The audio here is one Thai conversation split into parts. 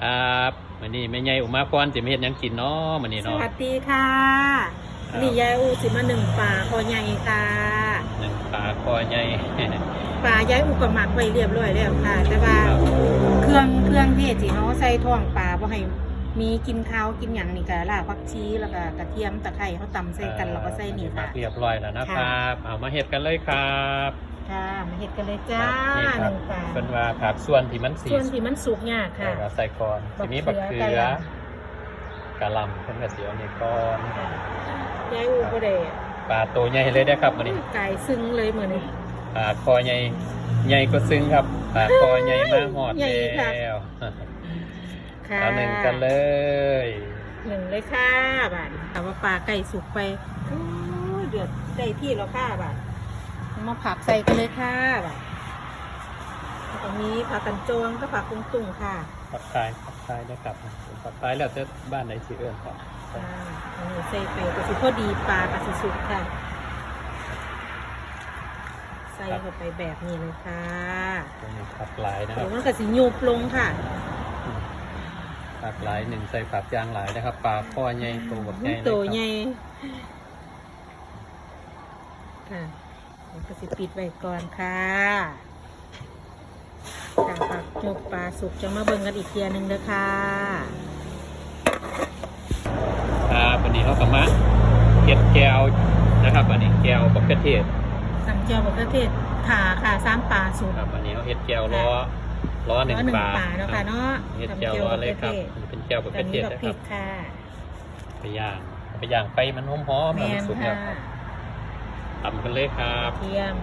ครับมื้อนี้แม่ใหญ่อุมาพรสิมาเฮ็ดหยังกินเนาะมื้อนี้สเนาะวัสดีค่ะครับนี่ยายอูสิมาหนึ่งป่าคอใหญ่ค่ะหนึ่งปลาคอใหญ่ ป่ายายอูก็หมักไว้เรียบร้อยแล้วค่ะ แต่ว่าครับเครื่องเครื่องเทศสิเนาะใส่ท้องปลาบ่ให้มีกินข้าวกินหยังนี่ก็ลาบผักชีแล้วก็กระเทียมตะไคร้เขาตำใส่กันแล้วก็ใส่นี่หมัค่ะ กเรียบร้อยแล้วนะคค่ะรับ เอามาเฮ็ดกันเลยครับ ค่ะมาเฮ็ดกันเลยจ้านี่หครับนึ่งป่าเป็นว่าผักส่วนที่มันสีส่วนที่มันสุกยากใส่ค่ะก็ใส่ก่อนบัทีกนี้เขืบักอเขืกะอหล่กะหล่ำเพิ่นก็สิเอานี่ก่อนยายอูก็ได้ปลาตัวใหญ่เลยนะครับมื้อนี้ไก่ซึ้งเลยมื้อนี้ ปลาคอใหญ่ใหญ่ก็ซึ้งครับปลาคอใหญ่มากหอดใหญ่แล้ค่ะวค่ะเอาหนึ่งกันเลย หนึ่งเลยค่ะบาทถามว่าปลาไก่สุกไปโอ้ยเดือดได้ที่แล้วค่ะบาทเอา มาผักใส่กันเลยค่ะบาทแล้วก็มีผักกันโจงก็ผักกุ้งตุ่งค่ะผักทายผักทายนะครับผักทายแล้วจะบ้านไหนสิเอื้อนครับอ่าอันนี้ใส่ไปก็สิพอดีปลากระสิสุกค่ะ ใส่เข้าไปแบบนี้เลยค่ะตรงนี้ผักหลายนะคเดี๋รัยบวมันก็สิยุบลงค่ะผักหลายหนึ่งใส่ผักยางหลายนะครับปลาคอใหญ่ตัวแบบใหญ่เลยโตครับใหญ่ค่ะ แล้วก็สิปิดไว้ก่อนค่ะค่ะผักยกปลาสุกจะมาเบิ่งกันอีกเทียหนึงเด้อค่ะครับวันนี้เขากมาเก็บแก้วนะครับอันนี้แก้วบักเขือเทศสำเจียวบักเขือเทศผ่าค่ะซ้ำปลาสุกครับอันนี้เขาเฮ็ดแก้วล้อล้อหนึ่งแล้วหนึ่ปงลาปลาเนาะค่ะเนาะเฮ็ดแก้วล้อเลยครับมันเป็นแก้วบักตเขืออนเทนี้ศแบบนะคพริรับกค่ะไปย่างไปย่างไปมันหอมๆแมแล้วมันนสุกแล้ค่ะวครับ ทำกันเลยครับกระเทียม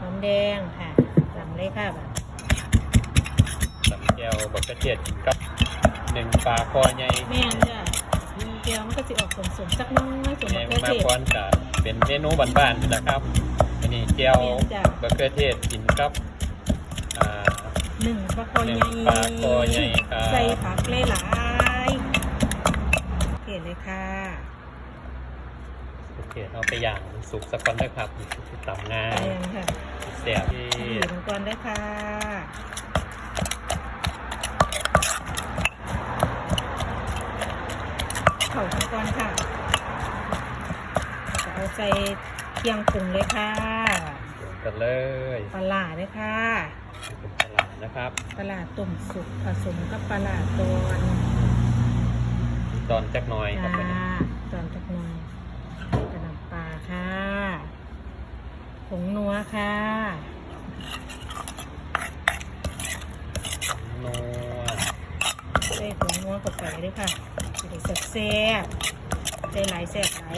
หอมแดงค่ะตำเลยค่ะบัดสำแก้วบักเขือเทศกินกับหนึ่งปลาคอใหญ่แม่นจ้ะแก้วมันก็สิออกสมๆสักน้อยสมแม่บักเขือมาเทศพรจะเป็นเมนูบ้านๆนะครับอันนี้แก้วแม่นจ้ะบักเขือเทศกินกับอ่าหนึ่งปลาคอหนึ่ใหงญ่ปลาคอใหญ่ครับใส่ผักหลายๆโอเคเลยค่ะ โอเคเอาไปย่างสุกสักก่อนได้ครับตำง่าแดยงค่ะแซ่บที่อยู่มังกรได้วยค่ะเข่ามังกรค่ะจะเอาใส่เคียงปรุงเลยค่ะกันเลยปลาหลาด้วยค่ะเป็นตลาดนะครับปลาหลาต้มสุกผสมกับปลาหลาตอนตอนจักหน้อยครับ ค่ะ วันนี้ ตอนจักหน่อยกระนำปลาค่ะ ผงนัวค่ะนัวใส่ผงนัวกับไก่ด้วยค่ะจะได้แซ่บๆได้หลายแซ่บหลาย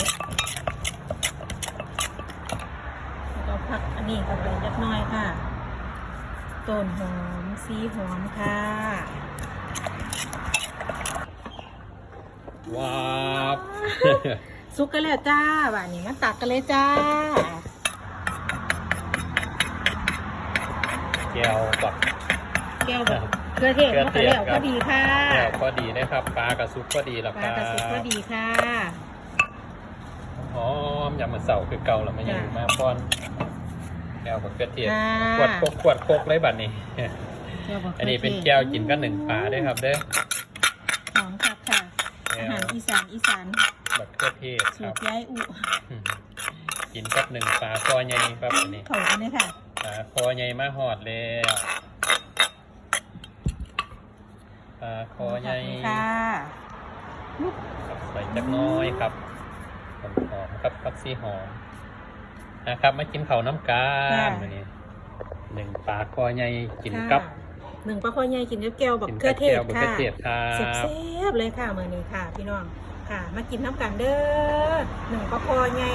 แล้วก็ผักอันนี้เข้าไปเล็กน้อยค่ะ ต้นหอมซีหอมค่ะ ว้าวซุกกันแล้วจ้าบ่านี้มาตักกันเลยจ้า ก้วบักแก้วแบบเกลือเทศมากันแล้วก็ดีค่ะแก้วก็ดีนะครับปลากระซุปก็ดีแล้วปคลารับกระสุกก็ดีค่ะหอมยำมันเสาคือเก่าแล้วมันยังอยู่มาป้อนแก้วกับเกลือเทียมค่ะขวดโคกขวดโคกเลยบัดนี้แก้วบักอันนี้เป็นแก้วกินก็หนึ่งปลาด้วยครับเด้อหอมค่ะค่ะแก้อาวหารอีสานอีสานบักเกลือเทศสูครับตรย้ายอุอืมกินกับหนึ่งปลาคอใหญ่ครับอันนี้เข่ากันเลยค่ะ ปลาคอใหญ่มาหอดแล้วปลาคอใหญ่ค่ะใส่จักหน้อยครับหอมหอมครับผักซีหอมนะครับมากินข้าวน้ำกันอันนี้หนึ่งปลาคอใหญ่กินกับค่ะหนึ่งปลาคอใหญ่กินกับแก้วบักกินเกลืกัอบเทแก้ศวบักค่ะเขือเทศครัแซ่บบๆเลยค่ะมือนี้ค่ะ พี่น้องค่ะ มากินน้ำกันเด้อหนึ่งปลาคอใหญ่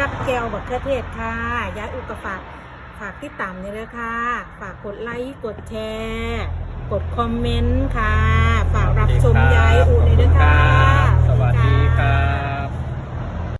กับแก้วบักเกลือเทศค่ะย้ายอุกกาฝากฝากที่ต่ำนี่เลยค่ะ ฝากกดไลค์ กดแชร์ กดคอมเมนต์ค่ะ ฝากรับชมย้ายอุเลยด้วยค่ะ สวัสดีครับ